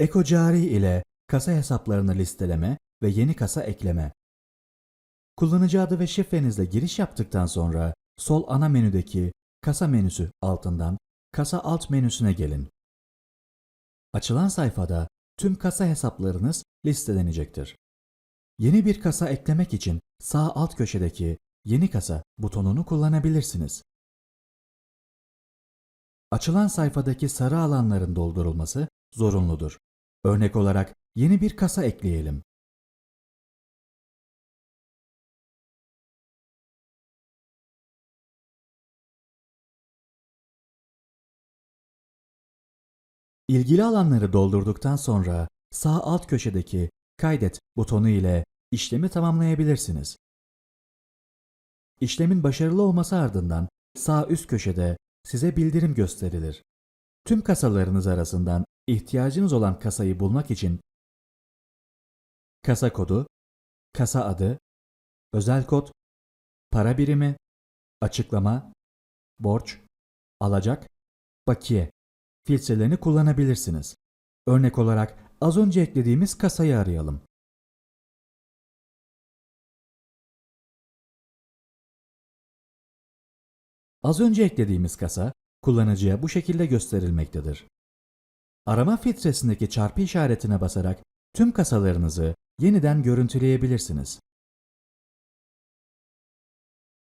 EcoCari ile kasa hesaplarını listeleme ve yeni kasa ekleme. Kullanıcı adı ve şifrenizle giriş yaptıktan sonra sol ana menüdeki kasa menüsü altından kasa alt menüsüne gelin. Açılan sayfada tüm kasa hesaplarınız listelenecektir. Yeni bir kasa eklemek için sağ alt köşedeki Yeni kasa butonunu kullanabilirsiniz. Açılan sayfadaki sarı alanların doldurulması zorunludur. Örnek olarak yeni bir kasa ekleyelim. İlgili alanları doldurduktan sonra sağ alt köşedeki Kaydet butonu ile işlemi tamamlayabilirsiniz. İşlemin başarılı olması ardından sağ üst köşede size bildirim gösterilir. Tüm kasalarınız arasından ihtiyacınız olan kasayı bulmak için kasa kodu, kasa adı, özel kod, para birimi, açıklama, borç, alacak, bakiye filtrelerini kullanabilirsiniz. Örnek olarak az önce eklediğimiz kasayı arayalım. Az önce eklediğimiz kasa kullanıcıya bu şekilde gösterilmektedir. Arama filtresindeki çarpı işaretine basarak tüm kasalarınızı yeniden görüntüleyebilirsiniz.